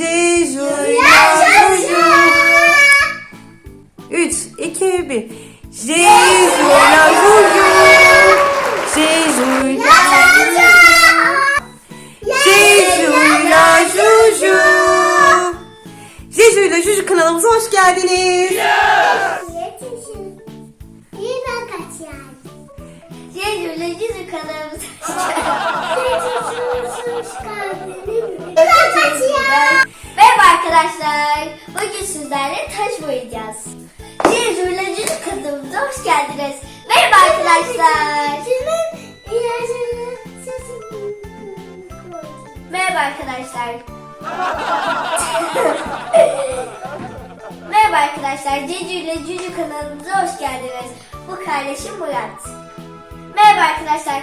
Jejuyla Juju. 3, 2, 1. Jejuyla Juju. Jejuyla Jejuyla Juju. Jejuyla Juju kanalımıza hoş geldiniz. Yetişin. İyi ben kaçıyorum. Yedüle yüzü kanalımız. Yetişin arkadaşlar. Bugün sizlerle taş boyayacağız. Yedüle yüzü kanalımıza hoş geldiniz. Merhaba arkadaşlar. Merhaba arkadaşlar. Merhaba arkadaşlar. Cecu ile Cücü kanalımıza hoş geldiniz. Bu kardeşim Murat. Merhaba arkadaşlar.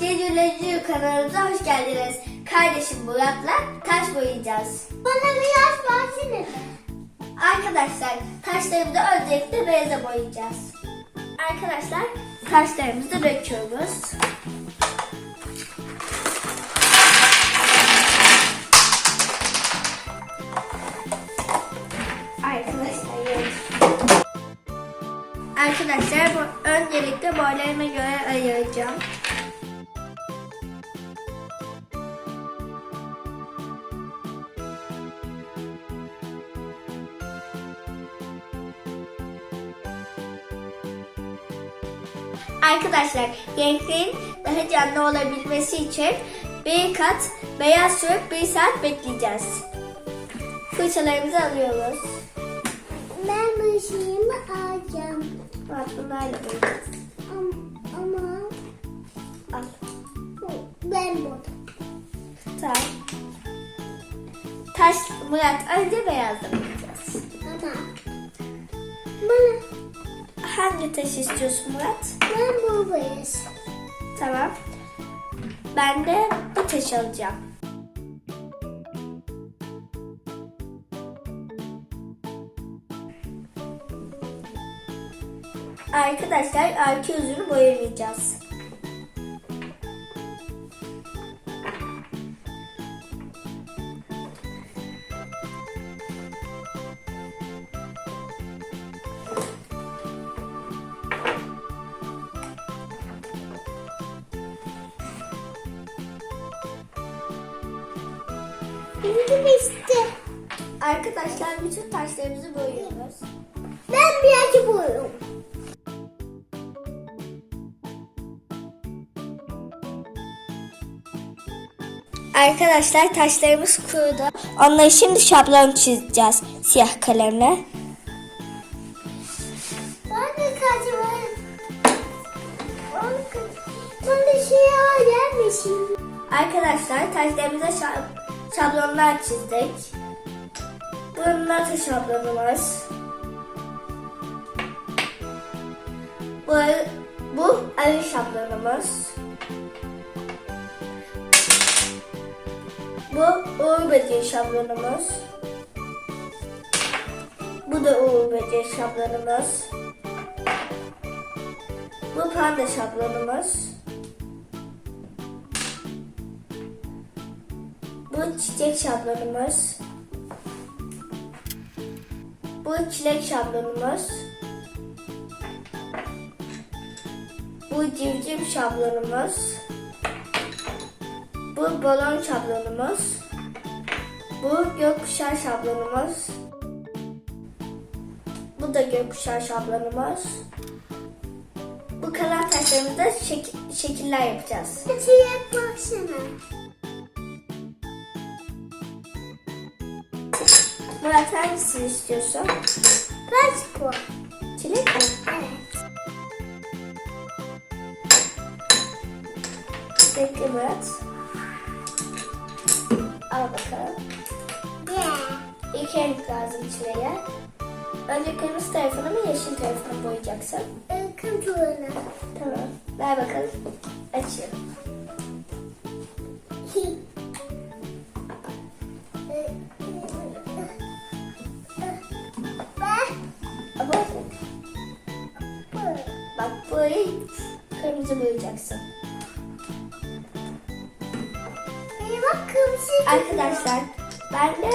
Cecu ile Cücü kanalımıza hoş geldiniz. Kardeşim Murat'la taş boyayacağız. Bana biraz bahsene. Arkadaşlar taşlarımızı öncelikle beyaza boyayacağız. Arkadaşlar taşlarımızı döküyoruz. Arkadaşlar bu öncelikle boylarıma göre ayıracağım. Arkadaşlar renklerin daha canlı olabilmesi için bir kat beyaz sürüp bir saat bekleyeceğiz. Fırçalarımızı alıyoruz. Ben bu şeyimi alacağım. Bak bunlarla boyayacağız. Ama, Al. ben bu. Tamam. Taş Murat önce beyazla boyayacağız. Ama bana Hangi taş istiyorsun Murat? Ben bu beyaz. Tamam. Ben de bu taşı alacağım. Arkadaşlar arka yüzünü boyamayacağız. Benim işte. Arkadaşlar bütün taşlarımızı boyuyoruz. Ben biraz boyum. Arkadaşlar taşlarımız kurudu. Onları şimdi şablon çizeceğiz siyah kalemle. Şablonlar çizdik. Bunlar da şablonumuz. Bu, bu arı şablonumuz. Bu uğur böceği şablonumuz. Bu da uğur böceği şablonumuz. Bu panda şablonumuz. Bu çiçek şablonumuz. Bu çilek şablonumuz. Bu civciv şablonumuz. Bu balon şablonumuz. Bu gökkuşağı şablonumuz. Bu da gökkuşağı şablonumuz. Bu kalan taşlarımızda şek- şekiller yapacağız. Şeye baksana. Murat hangisini istiyorsun? Kaç bu? Çilek mi? Evet. Bekle Murat. Al bakalım. Yeah. İlk renk lazım çileğe. Önce kırmızı tarafını mı yeşil tarafını boyayacaksın? Bakın tuğla. Tamam. Ver bakalım. Açıyorum. Burayı kırmızı boyayacaksın. Benim bak kırmızı. Arkadaşlar ben de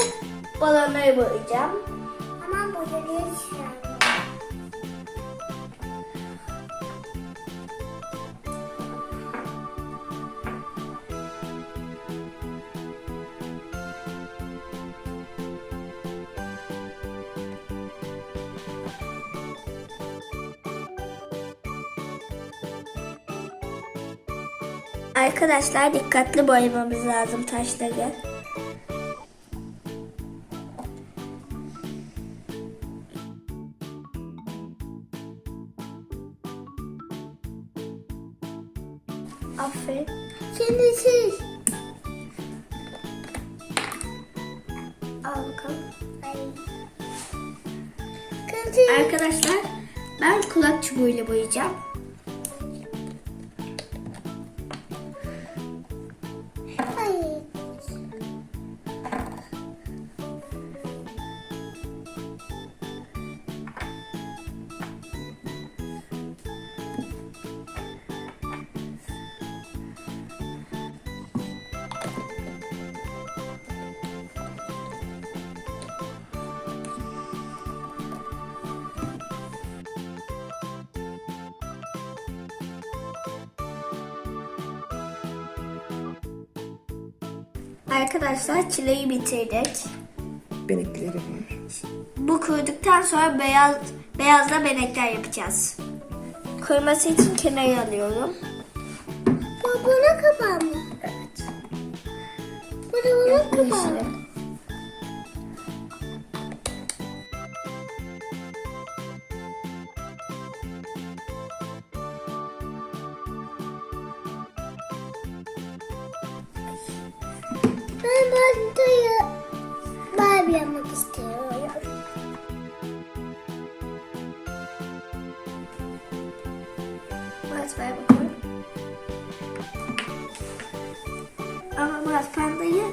balonları boyayacağım. Arkadaşlar dikkatli boyamamız lazım taşları. Aferin. Şimdi siz. Al bakalım. Arkadaşlar ben kulak çubuğuyla boyayacağım. Arkadaşlar çileyi bitirdik. Benekleri var. Bu kuruduktan sonra beyaz beyazla benekler yapacağız. Kuruması için kenara alıyorum. Bu bunun kapağı mı? Evet. Bu da bunun Bu kapağı mı? Yapmak istiyorum. Murat ver bakalım. Ama Murat pandayı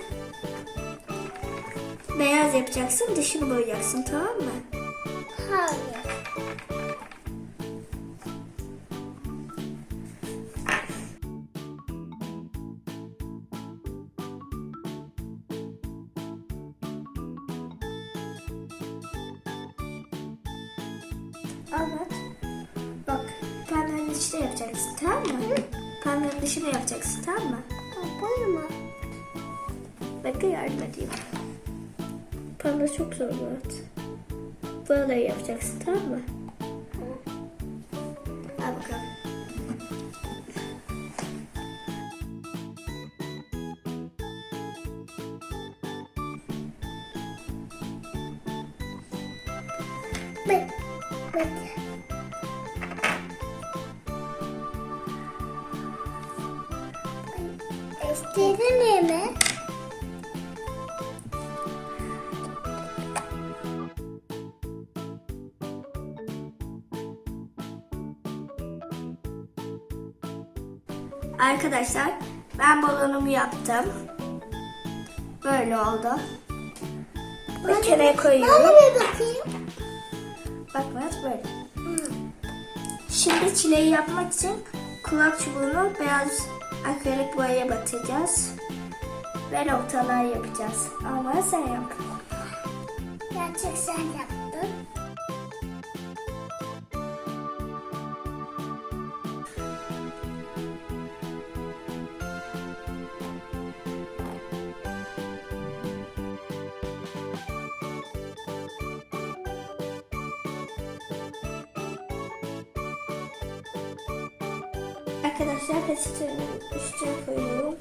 beyaz yapacaksın, dışını boyayacaksın tamam mı? Anlat. Bak pandanın dışını yapacaksın tamam mı? Pandanın dışını yapacaksın tamam mı? Bu mu? Bekle yardım edeyim. Panda çok zor Murat. Buraları yapacaksın tamam mı? İstedin mi? Arkadaşlar ben balonumu yaptım. Böyle oldu. Ve kenara koyuyorum. Bana bir bakayım. Bak Murat böyle. Şimdi çileği yapmak için kulak çubuğunu beyaz akrilik boyaya batıracağız. Ve noktalar yapacağız. Ama sen yap. Gerçek sen yaptın. Arkadaşlar peçetenin üstüne koyuyorum.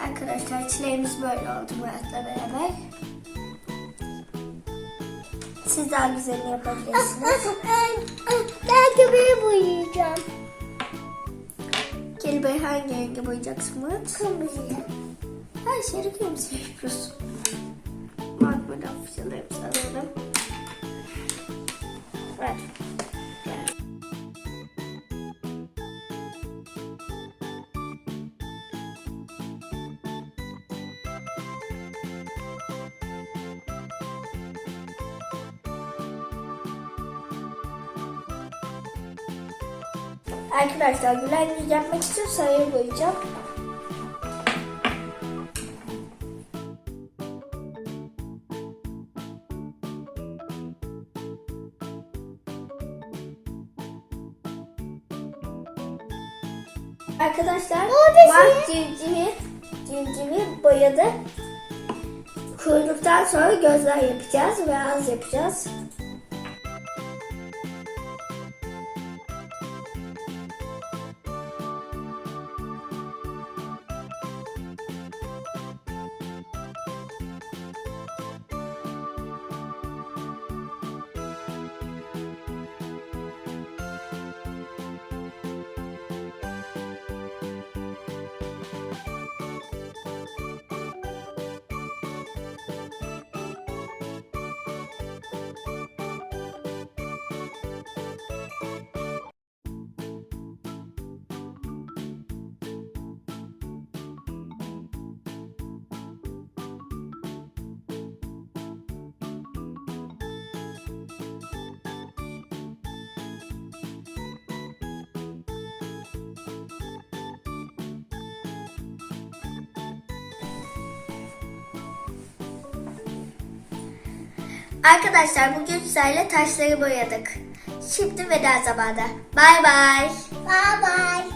Arkadaşlar çileğimiz böyle oldu Murat'la beraber. Siz daha güzelini yapabilirsiniz. Ben köpeği boyayacağım. Kelimeyi hangi renge boyayacaksın Murat? Kırmızıya. Her şeyi kırmızı yapıyorsun. Murat böyle fırçalarımızı alalım. Ver. Arkadaşlar gülen yapmak için sarıyı boyayacağım. Arkadaşlar bak civcivi, civcivi boyadı. Kuruduktan sonra gözler yapacağız ve ağız yapacağız. Arkadaşlar bugün sizlerle taşları boyadık. Şimdi veda zamanı. Bay bay. Bye bye.